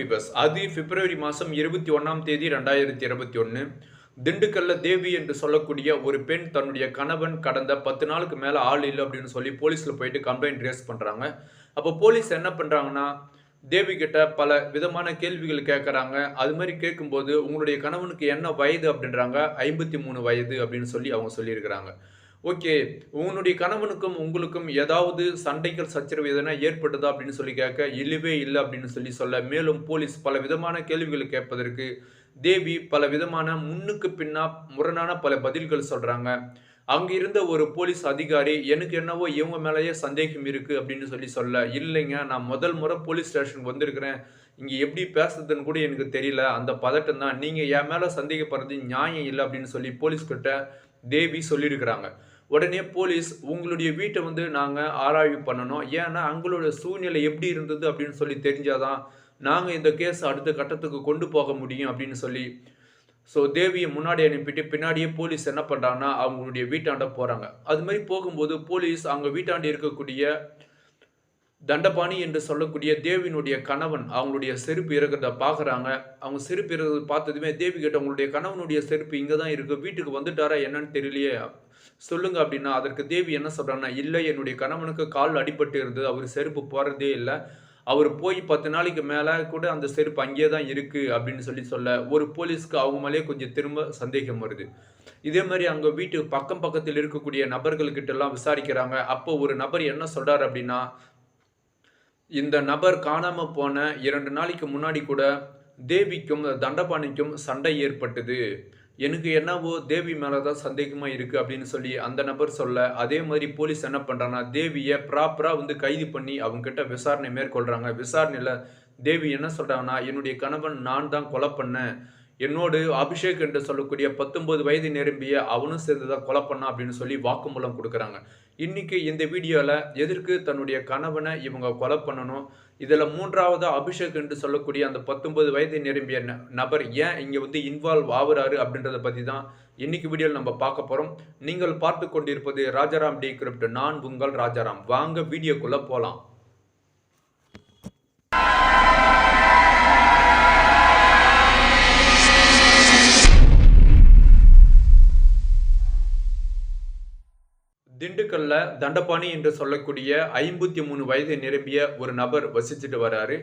விபஸ் அது பிப்ரவரி மாதம் இருபத்தி ஒன்றாம் தேதி ரெண்டாயிரத்தி இருபத்தி ஒன்று திண்டுக்கல்ல தேவி என்று சொல்லக்கூடிய ஒரு பெண் தன்னுடைய கணவன் கடந்த பத்து நாளுக்கு மேலே ஆள் இல்லை அப்படின்னு சொல்லி போலீஸில் போயிட்டு கம்ப்ளைண்ட் ரேஸ் பண்ணுறாங்க அப்போ போலீஸ் என்ன பண்ணுறாங்கன்னா தேவி கிட்ட பல விதமான கேள்விகள் கேட்குறாங்க அது மாதிரி கேட்கும்போது உங்களுடைய கணவனுக்கு என்ன வயது அப்படின்றாங்க. ஐம்பத்தி மூணு வயது அப்படின்னு சொல்லி அவங்க சொல்லியிருக்கிறாங்க. ஓகே உன்னுடைய கணவனுக்கும் உங்களுக்கும் ஏதாவது சண்டைகள் சச்சரவு எதனா ஏற்பட்டதா அப்படின்னு சொல்லி கேட்க இல்லவே இல்லை அப்படின்னு சொல்லி சொல்ல மேலும் போலீஸ் பல விதமான கேள்விகளை கேட்பதற்கு தேவி பல விதமான முன்னுக்கு பின்னா முரணான பல பதில்கள் சொல்றாங்க. அங்க இருந்த ஒரு போலீஸ் அதிகாரி எனக்கு என்னவோ இவங்க மேலேயே சந்தேகம் இருக்கு அப்படின்னு சொல்லி சொல்ல இல்லைங்க நான் முதல் முறை போலீஸ் ஸ்டேஷனுக்கு வந்திருக்கிறேன். இங்க எப்படி பேசுறதுன்னு கூட எனக்கு தெரியல. அந்த பதட்டம் தான். நீங்க என் மேல சந்தேகப்படுறது நியாயம் இல்லை அப்படின்னு சொல்லி போலீஸ் கிட்ட தேவி சொல்லியிருக்கிறாங்க. உடனே போலீஸ் உங்களுடைய வீட்டை வந்து நாங்கள் ஆராய்வு பண்ணணும். ஏன்னா அவங்களோட சூழ்நிலை எப்படி இருந்தது? அப்படின்னு சொல்லி தெரிஞ்சாதான் நாங்கள் இந்த கேஸ் அடுத்த கட்டத்துக்கு கொண்டு போக முடியும் அப்படின்னு சொல்லி. ஸோ தேவியை முன்னாடி அனுப்பிட்டு பின்னாடியே போலீஸ் என்ன பண்ணுறாங்கன்னா அவங்களுடைய வீட்டாண்ட போகிறாங்க அது மாதிரி போகும்போது போலீஸ் அவங்க வீட்டாண்ட இருக்கக்கூடிய தண்டபாணி என்று சொல்லக்கூடிய தேவியினுடைய கணவன் அவங்களுடைய செருப்பு இருக்கிறத பார்க்குறாங்க அவங்க செருப்பு இருக்கிறத பார்த்ததுமே தேவி கிட்ட அவங்களுடைய கணவனுடைய செருப்பு இங்கே தான் இருக்குது வீட்டுக்கு வந்துட்டாரா என்னன்னு தெரியலையே. சொல்லுங்க அப்படின்னா அதற்கு தேவி என்ன சொல்கிறாங்கன்னா இல்லை என்னுடைய கணவனுக்கு கால் அடிபட்டு இருந்தது. அவர் செருப்பு போகிறதே இல்லை. அவர் போய் பத்து நாளைக்கு மேலே கூட அந்த செருப்பு அங்கேயே தான் இருக்குது அப்படின்னு சொல்லி சொல்ல ஒரு போலீஸ்க்கு அவங்க மேலே கொஞ்சம் திரும்ப சந்தேகம் வருது. இதே மாதிரி அங்கே வீட்டு பக்கம் பக்கத்தில் இருக்கக்கூடிய நபர்கள்கிட்ட எல்லாம் விசாரிக்கிறாங்க. அப்போ ஒரு நபர் என்ன சொல்கிறார் அப்படின்னா இந்த நபர் காணாமல் போன இரண்டு நாளைக்கு முன்னாடி கூட தேவிக்கும் தண்டபாணிக்கும் சண்டை ஏற்பட்டது. எனக்கு என்னவோ தேவி மேலே தான் சந்தேகமாக இருக்குது அப்படின்னு சொல்லி அந்த நபர் சொல்ல அதே மாதிரி போலீஸ் என்ன பண்ணுறாங்கன்னா தேவியை ப்ராப்பராக வந்து கைது பண்ணி அவங்ககிட்ட விசாரணை மேற்கொள்கிறாங்க விசாரணையில் தேவி என்ன சொல்கிறாங்கன்னா என்னுடைய கணவன் நான் தான் கொலை பண்ணேன். என்னோடு அபிஷேக் என்று சொல்லக்கூடிய பத்தொன்பது வயது நிரம்பிய அவனும் சேர்ந்து தான் கொலை பண்ணான் அப்படின்னு சொல்லி வாக்குமூலம் கொடுக்குறாங்க. இன்னைக்கு இந்த வீடியோவில் எதற்கு தன்னுடைய கணவனை இவங்க கொலை பண்ணணும்? இதில் மூன்றாவது அபிஷேக் என்று சொல்லக்கூடிய அந்த பத்தொன்பது வயது நிரம்பிய ந- நபர் ஏன் இங்கே வந்து இன்வால்வ் ஆகுறாரு அப்படின்றத பற்றி தான் இன்னைக்கு வீடியோவில் நம்ம பார்க்க போகிறோம் நீங்கள் பார்த்து கொண்டிருப்பது ராஜாராம் டி. கிரிப்ட். நான் உங்கள் ராஜாராம். வாங்க வீடியோக்குள்ளே போகலாம் திண்டுக்கல்ல தண்டபாணி என்று சொல்லக்கூடிய ஐம்பத்தி மூணு வயது நிரம்பிய ஒரு நபர் வசிச்சுட்டு வராரு.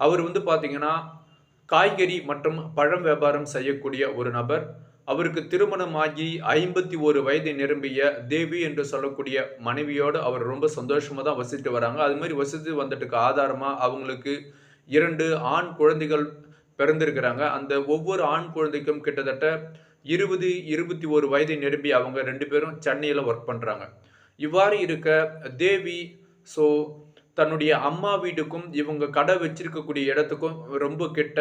அவர் வந்து பார்த்தீங்கன்னா காய்கறி மற்றும் பழம் வியாபாரம் செய்யக்கூடிய ஒரு நபர். அவருக்கு திருமணமாகி ஐம்பத்தி ஒரு வயது நிரம்பிய தேவி என்று சொல்லக்கூடிய மனைவியோடு அவர் ரொம்ப சந்தோஷமாக தான் வசித்து வராங்க. அது மாதிரி வசித்து வந்துட்டுக்கு ஆதாரமாக அவங்களுக்கு இரண்டு ஆண் குழந்தைகள் பிறந்திருக்கிறாங்க. அந்த ஒவ்வொரு ஆண் குழந்தைக்கும் கிட்டத்தட்ட இருபது இருபத்தி ஒரு வயது நிரம்பி அவங்க ரெண்டு பேரும் சென்னையில் ஒர்க் பண்ணுறாங்க இவ்வாறு இருக்க தேவி ஸோ தன்னுடைய அம்மா வீட்டுக்கும் இவங்க கடை வச்சிருக்கக்கூடிய இடத்துக்கும் ரொம்ப கிட்ட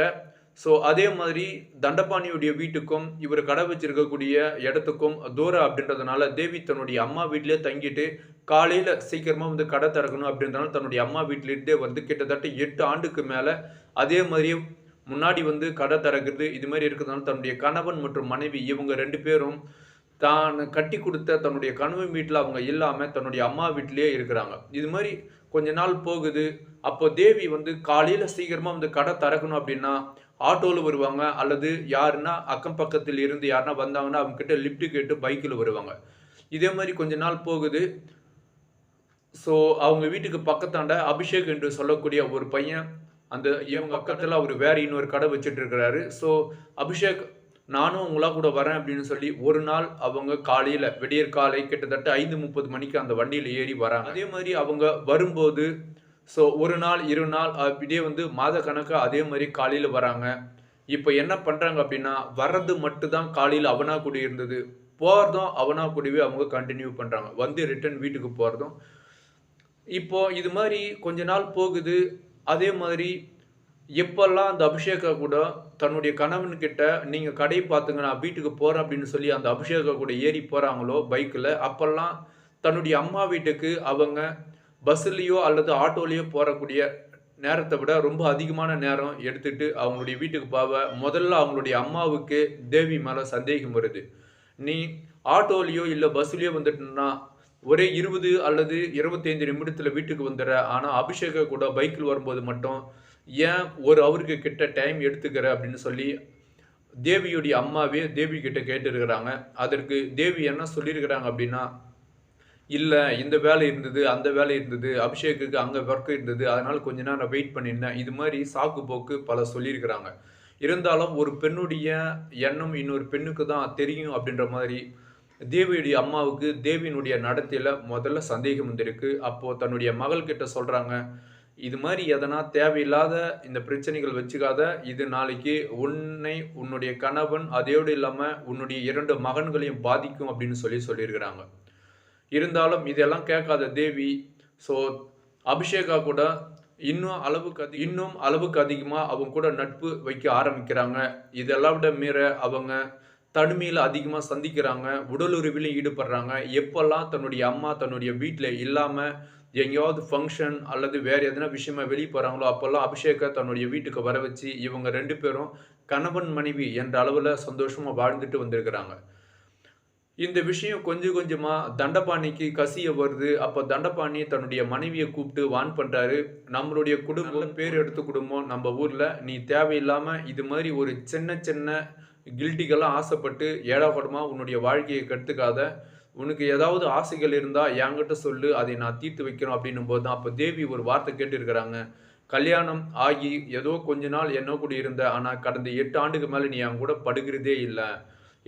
ஸோ அதே மாதிரி தண்டபாணியுடைய வீட்டுக்கும் இவர் கடை வச்சிருக்கக்கூடிய இடத்துக்கும் தூரம் அப்படின்றதுனால தேவி தன்னுடைய அம்மா வீட்டிலே தங்கிட்டு காலையில் சீக்கிரமாக வந்து கடை திறக்கணும் அப்படின்றனால தன்னுடைய அம்மா வீட்டிலிருந்தே வந்து கிட்டத்தட்ட எட்டு ஆண்டுக்கு மேலே அதே மாதிரியே முன்னாடி வந்து கடை திறக்கிறது இது மாதிரி இருக்கிறதுனால தன்னுடைய கணவன் மற்றும் மனைவி இவங்க ரெண்டு பேரும் தான் கட்டி கொடுத்த தன்னுடைய கணவன் வீட்டில் அவங்க இல்லாமல் தன்னுடைய அம்மா வீட்டிலேயே இருக்கிறாங்க. இது மாதிரி கொஞ்ச நாள் போகுது. அப்போ தேவி வந்து காலையில் சீக்கிரமாக வந்து கடை திறக்கணும் அப்படின்னா ஆட்டோவில் வருவாங்க. அல்லது யாருன்னா அக்கம் பக்கத்தில் இருந்து யாருன்னா வந்தாங்கன்னா அவங்கக்கிட்ட லிஃப்ட்டு லிஃப்ட் கேட்டு பைக்கில் வருவாங்க. இதே மாதிரி கொஞ்ச நாள் போகுது. ஸோ அவங்க வீட்டுக்கு பக்கத்தாண்ட அபிஷேக் என்று சொல்லக்கூடிய ஒரு பையன் அந்த இவங்க பக்கத்தில் அவர் வேறு இன்னொரு கடை வச்சுட்டு இருக்கிறாரு. ஸோ அபிஷேக் நானும் உங்களா கூட வரேன் அப்படின்னு சொல்லி ஒரு நாள் அவங்க காலையில் விடியற் காலை கிட்டத்தட்ட ஐந்து முப்பது மணிக்கு அந்த வண்டியில் ஏறி வராங்க. அதே மாதிரி அவங்க வரும்போது ஸோ ஒரு நாள் இரு நாள் அப்படியே வந்து மாத கணக்காக அதே மாதிரி காலையில் வராங்க. இப்போ என்ன பண்ணுறாங்க அப்படின்னா வர்றது மட்டும்தான் காலையில் அவனா கூட இருந்தது. போகிறதும் அவனா கூடவே அவங்க கண்டினியூ பண்ணுறாங்க வந்து ரிட்டர்ன் வீட்டுக்கு போகிறதும் இப்போ இது மாதிரி கொஞ்ச நாள் போகுது. அதே மாதிரி இப்போல்லாம் அந்த அபிஷேகா கூட தன்னுடைய கணவன்கிட்ட நீங்கள் கடை பார்த்துங்க நான் வீட்டுக்கு போகிறேன் அப்படின்னு சொல்லி அந்த அபிஷேகா கூட ஏறி போகிறாங்களோ பைக்கில் அப்போல்லாம் தன்னுடைய அம்மா வீட்டுக்கு அவங்க பஸ்ஸுலேயோ அல்லது ஆட்டோலேயோ போகக்கூடிய நேரத்தை விட ரொம்ப அதிகமான நேரம் எடுத்துட்டு அவங்களுடைய வீட்டுக்கு போவ முதல்ல அவங்களுடைய அம்மாவுக்கு தேவி மேலே சந்தேகம் வருது. நீ ஆட்டோலேயோ இல்லை பஸ்ஸுலேயோ வந்துட்டுனா ஒரே இருபது அல்லது இருபத்தைந்து நிமிடத்தில் வீட்டுக்கு வந்துடுற. ஆனால் அபிஷேக கூட பைக்கில் வரும்போது மட்டும் ஏன் ஒரு அவருக்கு கிட்ட டைம் எடுத்துக்கிற அப்படின்னு சொல்லி தேவியுடைய அம்மாவே தேவி கிட்ட கேட்டுருக்கிறாங்க. அதற்கு தேவி என்ன சொல்லியிருக்கிறாங்க அப்படின்னா இல்லை இந்த வேலை இருந்தது அந்த வேலை இருந்தது அபிஷேக்குக்கு அங்கே ஒர்க் இருந்தது அதனால் கொஞ்ச நேரம் வெயிட் பண்ணியிருந்தேன். இது மாதிரி சாக்கு போக்கு பல சொல்லியிருக்கிறாங்க. இருந்தாலும் ஒரு பெண்ணுடைய எண்ணம் இன்னொரு பெண்ணுக்கு தான் தெரியும் அப்படின்ற மாதிரி தேவியுடைய அம்மாவுக்கு தேவியினுடைய நடத்தையில் முதல்ல சந்தேகம் வந்திருக்கு. அப்போது தன்னுடைய மகள்கிட்ட சொல்கிறாங்க இது மாதிரி எதனா தேவையில்லாத இந்த பிரச்சனைகள் வச்சுக்காத இது நாளைக்கு உன்னை உன்னுடைய கணவன் அதையோடு இல்லாமல் உன்னுடைய இரண்டு மகன்களையும் பாதிக்கும் அப்படின்னு சொல்லி சொல்லியிருக்கிறாங்க. இருந்தாலும் இதெல்லாம் கேட்காத தேவி ஸோ அபிஷேகா கூட இன்னும் அளவுக்கு அதி இன்னும் அளவுக்கு அதிகமாக அவங்க கூட நட்பு வைக்க ஆரம்பிக்கிறாங்க. இதெல்லாம் விட மீற அவங்க தனிமையில் அதிகமாக சந்திக்கிறாங்க உடலுறவிலையும் ஈடுபடுறாங்க. எப்பெல்லாம் தன்னுடைய அம்மா தன்னுடைய வீட்டில் இல்லாமல் எங்கேயாவது ஃபங்க்ஷன் அல்லது வேறு எதனா விஷயமா வெளியே போகிறாங்களோ அப்போல்லாம் அபிஷேகை தன்னுடைய வீட்டுக்கு வர வச்சு இவங்க ரெண்டு பேரும் கணவன் மனைவி என்ற அளவில் சந்தோஷமாக வாழ்ந்துட்டு வந்திருக்கிறாங்க. இந்த விஷயம் கொஞ்சம் கொஞ்சமாக தண்டபாணிக்கு கசிய வருது. அப்போ தண்டபாணி தன்னுடைய மனைவியை கூப்பிட்டு வான் பண்ணுறாரு நம்மளுடைய குடும்பம் பேர் எடுத்த குடும்பம் நம்ம ஊரில் நீ தேவையில்லாமல் இது மாதிரி ஒரு சின்ன சின்ன கில்ட்டிகெல்லாம் ஆசைப்பட்டு ஏடாகூடமாக உன்னுடைய வாழ்க்கையை கெடுத்துக்காத. உனக்கு ஏதாவது ஆசைகள் இருந்தால் என்கிட்ட சொல்லு அதை நான் தீர்த்து வைக்கிறோம் அப்படின்னும் போது தான் அப்போ தேவி ஒரு வார்த்தை கேட்டிருக்கிறாங்க. கல்யாணம் ஆகி ஏதோ கொஞ்ச நாள் என்ன கூட இருந்த ஆனால் கடந்த எட்டு ஆண்டுக்கு மேலே நீ என் கூட படுகிறதே இல்லை.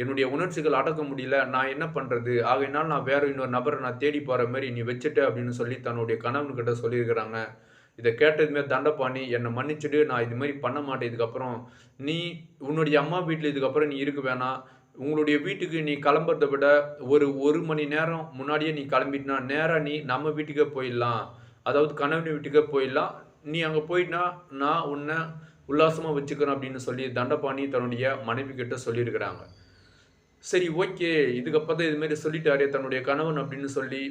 என்னுடைய உணர்ச்சிகள் அடக்க முடியல நான் என்ன பண்ணுறது ஆகையினால் நான் வேற இன்னொரு நபரை நான் தேடி போகிற மாதிரி நீ வச்சுட்ட அப்படின்னு சொல்லி தன்னுடைய கணவன்கிட்ட சொல்லியிருக்கிறாங்க. இதை கேட்டதுமே தண்டப்பாணி என்னை மன்னிச்சுட்டு நான் இது மாதிரி பண்ண மாட்டேன். இதுக்கப்புறம் நீ உன்னுடைய அம்மா வீட்டில் இதுக்கப்புறம் நீ இருக்க வேணாம். உங்களுடைய வீட்டுக்கு நீ கிளம்புறத விட ஒரு ஒரு மணி நேரம் முன்னாடியே நீ கிளம்பிட்டினா நேராக நீ நம்ம வீட்டுக்கே போயிடலாம். அதாவது கணவன் வீட்டுக்கே போயிடலாம். நீ அங்கே போயிட்டா நான் உன்னை உல்லாசமாக வச்சுக்கிறேன் அப்படின்னு சொல்லி தண்டபாணி தன்னுடைய மனைவி கிட்ட சொல்லியிருக்கிறாங்க. சரி ஓகே. இதுக்கப்புறம் தான் இதுமாரி சொல்லிட்டாரு தன்னுடைய கணவன் அப்படின்னு சொல்லி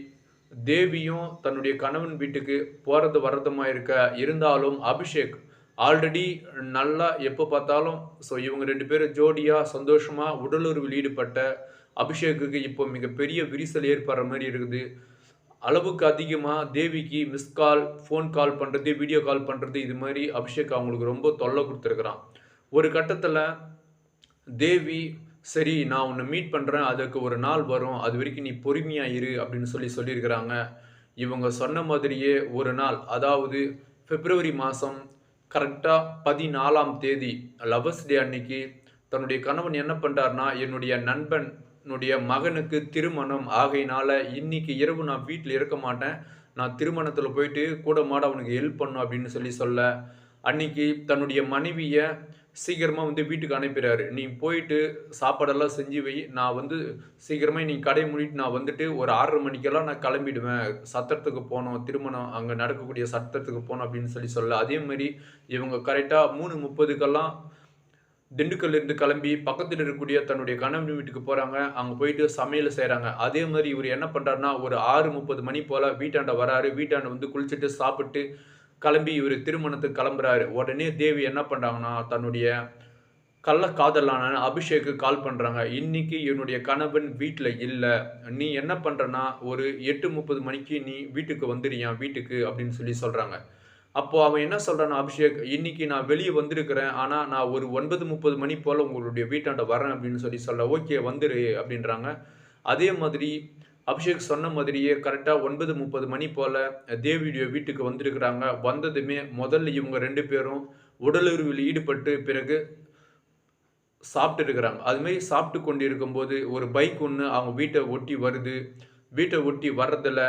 தேவியும் தன்னுடைய கணவன் வீட்டுக்கு போகிறது வர்றதுமா இருக்க இருந்தாலும் அபிஷேக் ஆல்ரெடி நல்லா எப்போ பார்த்தாலும் ஸோ இவங்க ரெண்டு பேரும் ஜோடியாக சந்தோஷமாக உடலுறவில் ஈடுபட்ட அபிஷேக்குக்கு இப்போ மிகப்பெரிய விரிசல் ஏற்படுற மாதிரி இருக்குது. அளவுக்கு அதிகமாக தேவிக்கு மிஸ் கால் ஃபோன் கால் பண்ணுறது வீடியோ கால் பண்ணுறது இது மாதிரி அபிஷேக் அவங்களுக்கு ரொம்ப தொல்லை கொடுத்துருக்குறான். ஒரு கட்டத்தில் தேவி சரி நான் உன்னை மீட் பண்ணுறேன் அதுக்கு ஒரு நாள் வரும் அது வரைக்கும் நீ பொறுமையாக இரு அப்படின்னு சொல்லி சொல்லியிருக்கிறாங்க. இவங்க சொன்ன மாதிரியே ஒரு நாள் அதாவது பிப்ரவரி மாதம் கரெக்டாக பதினாலாம் தேதி லவர்ஸ் டே அன்னைக்கு தன்னுடைய கணவன் என்ன பண்ணுறாருனா என்னுடைய நண்பனுடைய மகனுக்கு திருமணம் ஆகையினால இன்னைக்கு இரவு நான் வீட்டில் இருக்க மாட்டேன். நான் திருமணத்தில் போயிட்டு கூட மாட அவனுக்கு ஹெல்ப் பண்ணும் அப்படின்னு சொல்லி சொல்ல அன்னைக்கு தன்னுடைய மனைவியை சீக்கிரமாக வந்து வீட்டுக்கு அனுப்பிடுறாரு நீ போயிட்டு சாப்பாடெல்லாம் செஞ்சு வை. நான் வந்து சீக்கிரமாக நீ கடை மூடிட்டு நான் வந்துட்டு ஒரு ஆறரை மணிக்கெல்லாம் நான் கிளம்பிடுவேன். சத்திரத்துக்கு போனோம் திருமணம் அங்கே நடக்கக்கூடிய சத்திரத்துக்கு போனோம் அப்படின்னு சொல்லி சொல்ல அதே மாதிரி இவங்க கரெக்டாக மூணு முப்பதுக்கெல்லாம் திண்டுக்கல்ல இருந்து கிளம்பி பக்கத்தில் இருக்கக்கூடிய தன்னுடைய கணவன் வீட்டுக்கு போகிறாங்க அங்கே போயிட்டு சமையல் செய்கிறாங்க அதே மாதிரி இவர் என்ன பண்ணுறாருன்னா ஒரு ஆறு முப்பது மணி போல் வீட்டாண்ட வராரு. வீட்டாண்ட வந்து குளிச்சுட்டு சாப்பிட்டு கிளம்பி இவர் திருமணத்துக்கு கிளம்புறாரு. உடனே தேவி என்ன பண்ணுறாங்கன்னா தன்னுடைய கள்ள காதலான அபிஷேக்கு கால் பண்ணுறாங்க இன்னைக்கு என்னுடைய கணவன் வீட்டில் இல்லை. நீ என்ன பண்ணுறனா ஒரு எட்டு முப்பது மணிக்கு நீ வீட்டுக்கு வந்துடுறியா வீட்டுக்கு அப்படின்னு சொல்லி சொல்கிறாங்க அப்போது அவன் என்ன சொல்கிறான் அபிஷேக் இன்னைக்கு நான் வெளியே வந்திருக்கிறேன். ஆனால் நான் ஒரு ஒன்பது முப்பது மணி போல் உங்களுடைய வீட்டாண்ட வரேன் அப்படின்னு சொல்லி சொல்ல ஓகே வந்துரு அப்படின்றாங்க. அதே மாதிரி அபிஷேக் சொன்ன மாதிரியே கரெக்டாக ஒன்பது முப்பது மணி போல் தேவியுடைய வீட்டுக்கு வந்திருக்கிறாங்க. வந்ததுமே முதல்ல இவங்க ரெண்டு பேரும் உடலுறவில் ஈடுபட்டு பிறகு சாப்பிட்டு இருக்கிறாங்க. அதுமாரி சாப்பிட்டு கொண்டு இருக்கும்போது ஒரு பைக் ஒன்று அவங்க வீட்டை ஒட்டி வருது. வீட்டை ஒட்டி வர்றதில்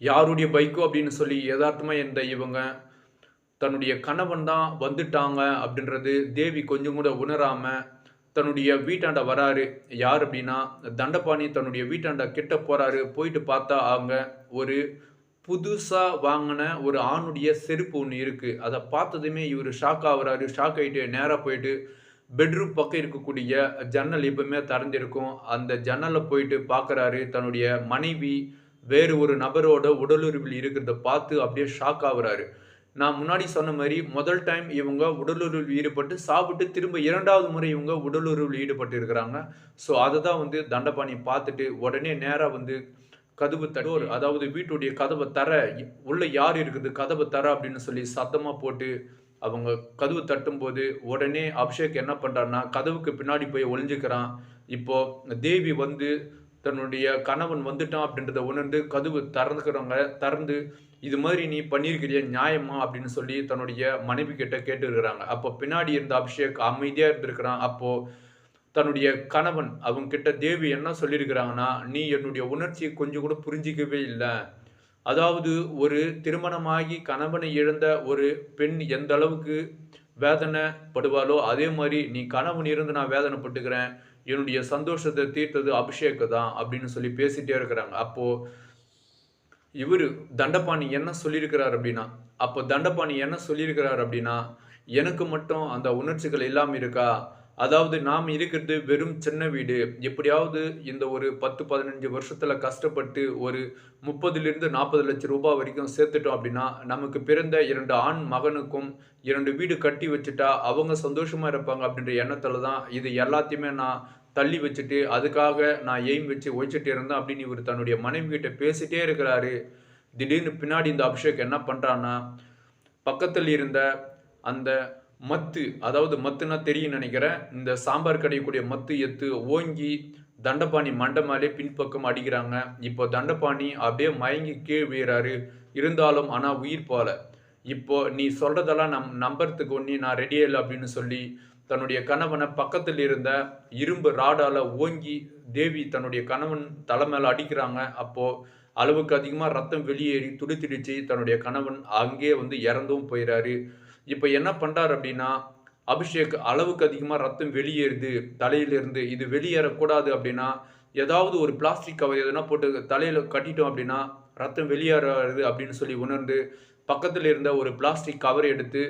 யாருடைய பைக்கோ அப்படின்னு சொல்லி யதார்த்தமாக இருந்த இவங்க தன்னுடைய கணவன் தான் வந்துட்டாங்க அப்படின்றது தேவி கொஞ்சம் கூட உணராமல் தன்னுடைய வீட்டாண்ட வராரு. யார் அப்படின்னா தண்டபாணி தன்னுடைய வீட்டாண்ட கிட்ட போறாரு. போயிட்டு பார்த்தா அவங்க ஒரு புதுசாக வாங்கின ஒரு ஆணுடைய செருப்பு ஒன்று இருக்குது அதை பார்த்ததுமே இவர் ஷாக் ஆகுறாரு. ஷாக் ஆகிட்டு நேராக போயிட்டு பெட்ரூம் பக்கம் இருக்கக்கூடிய ஜன்னல் எப்பவுமே திறந்திருக்கும். அந்த ஜன்னலில் போயிட்டு பார்க்குறாரு. தன்னுடைய மனைவி வேறு ஒரு நபரோட உடலுறவில் இருக்கிறத பார்த்து அப்படியே ஷாக் ஆகுறாரு. நான் முன்னாடி சொன்ன மாதிரி முதல் டைம் இவங்க உடலுறவில் ஈடுபட்டு சாப்பிட்டு திரும்ப இரண்டாவது முறை இவங்க உடலுறவில் ஈடுபட்டு இருக்கிறாங்க ஸோ அதை தான் வந்து தண்டபாணி பார்த்துட்டு உடனே நேராக வந்து கதவு தட்டோர் அதாவது வீட்டுடைய கதவை தர உள்ள யார் இருக்குது கதவை தர அப்படின்னு சொல்லி சத்தமா போட்டு அவங்க கதவு தட்டும்போது உடனே அபிஷேக் என்ன பண்றாருன்னா கதவுக்கு பின்னாடி போய் ஒளிஞ்சுக்கிறான். இப்போ தேவி வந்து தன்னுடைய கணவன் வந்துட்டான் அப்படின்றத உணர்ந்து கதவு திறந்துக்கிறவங்க திறந்து இது மாதிரி நீ பண்ணியிருக்கிறிய நியாயமா அப்படின்னு சொல்லி தன்னுடைய மனைவி கிட்ட கேட்டு இருக்கிறாங்க அப்போ பின்னாடி இருந்த அபிஷேக் அமைதியாக இருந்திருக்கிறான். அப்போது தன்னுடைய கணவன் அவங்க கிட்ட தேவி என்ன சொல்லியிருக்கிறாங்கன்னா நீ என்னுடைய உணர்ச்சியை கொஞ்சம் கூட புரிஞ்சிக்கவே இல்லை. அதாவது ஒரு திருமணமாகி கணவனை இழந்த ஒரு பெண் எந்த அளவுக்கு வேதனைப்படுவாளோ அதே மாதிரி நீ கணவன் இருந்து நான் வேதனைப்பட்டுக்கிறேன். என்னுடைய சந்தோஷத்தை தீர்த்தது அபிஷேக்கு தான் அப்படின்னு சொல்லி பேசிட்டே இருக்கிறாங்க. அப்போது இவர் தண்டபாணி என்ன சொல்லியிருக்கிறார் அப்படின்னா அப்போ தண்டபாணி என்ன சொல்லியிருக்கிறார் அப்படின்னா எனக்கு மட்டும் அந்த உணர்ச்சிகள் இல்லாமல் இருக்கா? அதாவது நாம் இருக்கிறது வெறும் சின்ன வீடு. எப்படியாவது இந்த ஒரு பத்து பதினஞ்சு வருஷத்தில் கஷ்டப்பட்டு ஒரு முப்பதுலேருந்து நாற்பது லட்சம் ரூபாய் வரைக்கும் சேர்த்துட்டோம் அப்படின்னா நமக்கு பிறந்த இரண்டு ஆண் மகனுக்கும் இரண்டு வீடு கட்டி வச்சுட்டா அவங்க சந்தோஷமாக இருப்பாங்க அப்படின்ற எண்ணத்தில் தான் இது எல்லாத்தையுமே நான் தள்ளி வச்சுட்டு அதுக்காக நான் எய்ம் வச்சு ஒழிச்சிட்டு இருந்தேன் அப்படின்னு இவர் தன்னுடைய மனைவி கிட்ட பேசிட்டே இருக்கிறாரு. திடீர்னு பின்னாடி இந்த அபிஷேக் என்ன பண்ணுறான்னா பக்கத்தில் இருந்த அந்த மத்து அதாவது மத்துனா தெரியும் நினைக்கிறேன் இந்த சாம்பார் கடையக்கூடிய மத்து எத்து ஓங்கி தண்டபாணி மண்டமாலே பின்பக்கம் அடிக்கிறாங்க. இப்போ தண்டபாணி அப்படியே மயங்கி கீழ் வீறாரு இருந்தாலும் ஆனால் உயிர் போல இப்போ நீ சொல்றதெல்லாம் நம் நம்புறதுக்கு ஒன்றி நான் ரெடியே இல்லை அப்படின்னு சொல்லி தன்னுடைய கணவனை பக்கத்தில் இருந்த இரும்பு ராடால ஓங்கி தேவி தன்னுடைய கணவன் தலை மேல அடிக்கிறாங்க. அப்போ அளவுக்கு அதிகமாக ரத்தம் வெளியேறி துடித்துடிச்சு. தன்னுடைய கணவன் அங்கேயே வந்து இறந்தும் போயிறாரு. இப்போ என்ன பண்ணுறார் அப்படின்னா அபிஷேக் அளவுக்கு அதிகமாக ரத்தம் வெளியேறுது. தலையிலிருந்து இது வெளியேறக்கூடாது அப்படின்னா ஏதாவது ஒரு பிளாஸ்டிக் கவர் எதுனா போட்டு தலையில் கட்டிட்டோம் அப்படின்னா ரத்தம் வெளியேறாது அப்படின்னு சொல்லி உணர்ந்து பக்கத்தில் இருந்த ஒரு பிளாஸ்டிக் கவர் எடுத்து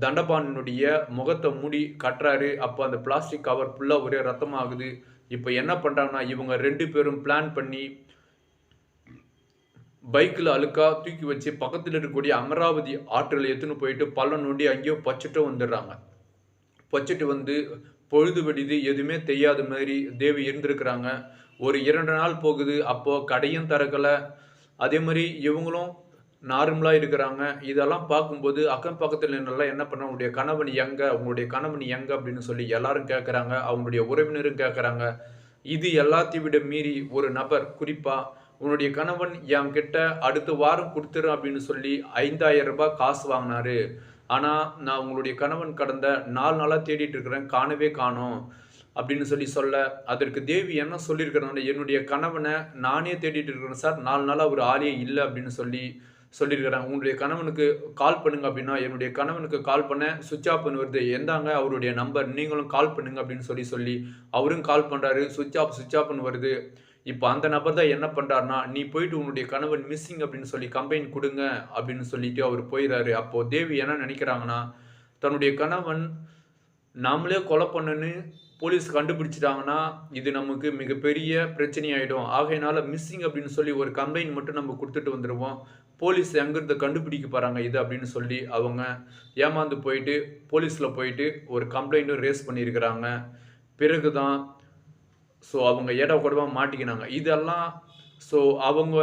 தண்டபாணனுடைய முகத்தை மூடி கட்டுறாரு. அப்போ அந்த பிளாஸ்டிக் கவர் ஃபுல்லாக ஒரே ரத்தமாகுது. இப்போ என்ன பண்ணுறாங்கன்னா இவங்க ரெண்டு பேரும் பிளான் பண்ணி பைக்கில் அழுக்கா தூக்கி வச்சு பக்கத்தில் இருக்கக்கூடிய அமராவதி ஆற்றில் எடுத்துன்னு போயிட்டு பள்ளம் நோண்டி அங்கேயோ பச்சிட்டு வந்துடுறாங்க. பச்சிட்டு வந்து பொழுது வெடிது எதுவுமே தெரியாத மாதிரி தேவி இருந்திருக்கிறாங்க. ஒரு இரண்டு நாள் போகுது அப்போது கடையும் திறக்கலை. அதே மாதிரி இவங்களும் நார்மலாக இருக்கிறாங்க. இதெல்லாம் பார்க்கும்போது அக்கம் பக்கத்தில் நின்றெல்லாம் என்ன பண்ண உங்களுடைய கணவன் எங்க உங்களுடைய கணவன் எங்க அப்படின்னு சொல்லி எல்லாரும் கேட்குறாங்க அவங்களுடைய உறவினரும் கேட்குறாங்க இது எல்லாத்தையும் விட மீறி ஒரு நபர் குறிப்பாக உன்னுடைய கணவன் என் கிட்ட அடுத்த வாரம் கொடுத்துரு அப்படின்னு சொல்லி ஐந்தாயிரம் ரூபாய் காசு வாங்கினாரு. ஆனால் நான் உங்களுடைய கணவன் கடந்த நாலு நாளாக தேடிட்டு இருக்கிறேன் காணவே காணோம் அப்படின்னு சொல்லி சொல்ல அதற்கு தேவி என்ன சொல்லியிருக்கிறாங்க என்னுடைய கணவனை நானே தேடிட்டு இருக்கிறேன் சார். நாலு நாளாக ஒரு ஆளே இல்லை அப்படின்னு சொல்லி சொல்லியிருக்கிறேன் உங்களுடைய கணவனுக்கு கால் பண்ணுங்க அப்படின்னா என்னுடைய கணவனுக்கு கால் பண்ண சுவிச் ஆஃப் பண்ணி வருது எந்தாங்க? அவருடைய நம்பர் நீங்களும் கால் பண்ணுங்க அப்படின்னு சொல்லி சொல்லி அவரும் கால் பண்ணுறாரு சுவிச் ஆஃப் சுவிச் ஆஃப் வருது. இப்போ அந்த நபர் தான் என்ன பண்ணுறாருனா நீ போயிட்டு உன்னுடைய கணவன் மிஸ்ஸிங் அப்படின்னு சொல்லி கம்பெயின் கொடுங்க அப்படின்னு சொல்லிட்டு அவர் போயிடுறாரு அப்போது தேவி என்ன நினைக்கிறாங்கன்னா தன்னுடைய கணவன் நாமளே கொலை பண்ணுன்னு போலீஸ் கண்டுபிடிச்சிட்டாங்கன்னா இது நமக்கு மிகப்பெரிய பிரச்சனையாயிடும். ஆகையினால மிஸ்ஸிங் அப்படின்னு சொல்லி ஒரு கம்ப்ளைண்ட் மட்டும் நம்ம கொடுத்துட்டு வந்துடுவோம் போலீஸ் எங்கிருந்து கண்டுபிடிக்க போகிறாங்க இது அப்படின்னு சொல்லி அவங்க ஏமாந்து போயிட்டு போலீஸில் போயிட்டு ஒரு கம்ப்ளைண்ட்டும் ரேஸ் பண்ணியிருக்கிறாங்க. பிறகு தான் ஸோ அவங்க ஏடா கூடமாக மாட்டிக்கினாங்க. இதெல்லாம் ஸோ அவங்க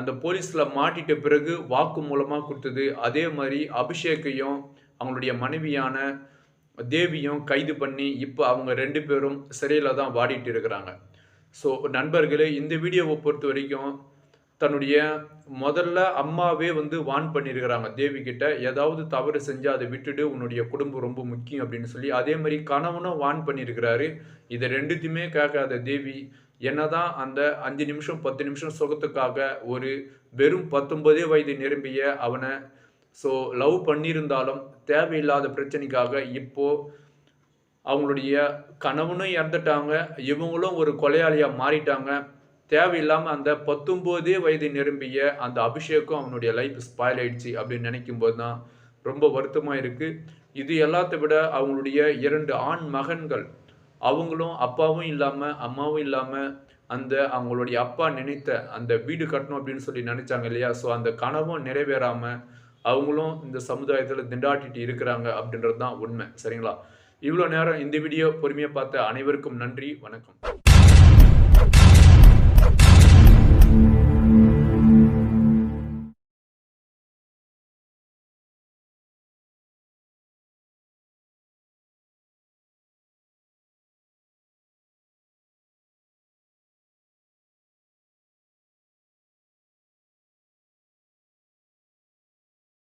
அந்த போலீஸில் மாட்டிட்ட பிறகு வாக்கு மூலமாக கொடுத்தது. அதே மாதிரி அபிஷேக்கையும் அவங்களுடைய மனைவியான தேவியும் கைது பண்ணி இப்போ அவங்க ரெண்டு பேரும் சிறையில் தான் வாடிட்டு இருக்கிறாங்க. ஸோ நண்பர்களே இந்த வீடியோவை பொறுத்த வரைக்கும் தன்னுடைய முதல்ல அம்மாவே வந்து வான் பண்ணியிருக்கிறாங்க தேவி கிட்ட ஏதாவது தவறு செஞ்சால் அதை விட்டுட்டு உன்னுடைய குடும்பம் ரொம்ப முக்கியம் அப்படின்னு சொல்லி. அதே மாதிரி கணவனும் வான் பண்ணியிருக்கிறாரு இதை ரெண்டுத்தையுமே கேட்காத தேவி என்னதான் அந்த அஞ்சு நிமிஷம் பத்து நிமிஷம் சுகத்துக்காக ஒரு வெறும் பத்தொன்பதே வயது நிரம்பிய அவனை ஸோ லவ் பண்ணியிருந்தாலும் தேவையில்லாத பிரச்சனைக்காக இப்போ அவங்களுடைய கணவனும் இறந்துட்டாங்க இவங்களும் ஒரு கொலையாளியாக மாறிட்டாங்க. தேவையில்லாமல் அந்த பத்தொம்போதே வயது நிரம்பிய அந்த அபிஷேக்கும் அவனுடைய லைஃப் ஸ்பாயில் ஆயிடுச்சு அப்படின்னு நினைக்கும் போது தான் ரொம்ப வருத்தமாக இருக்குது இது எல்லாத்த விட அவங்களுடைய இரண்டு ஆண் மகன்கள் அவங்களும் அப்பாவும் இல்லாமல் அம்மாவும் இல்லாமல் அந்த அவங்களுடைய அப்பா நினைத்த அந்த வீடு கட்டணும் அப்படின்னு சொல்லி நினைச்சாங்க இல்லையா? ஸோ அந்த கனவும் நிறைவேறாமல் அவங்களும் இந்த சமுதாயத்தில் திண்டாட்டிட்டு இருக்கிறாங்க அப்படின்றது தான் உண்மை. சரிங்களா? இவ்வளோ நேரம் இந்த வீடியோ பொறுமையாக பார்த்த அனைவருக்கும் நன்றி. வணக்கம்.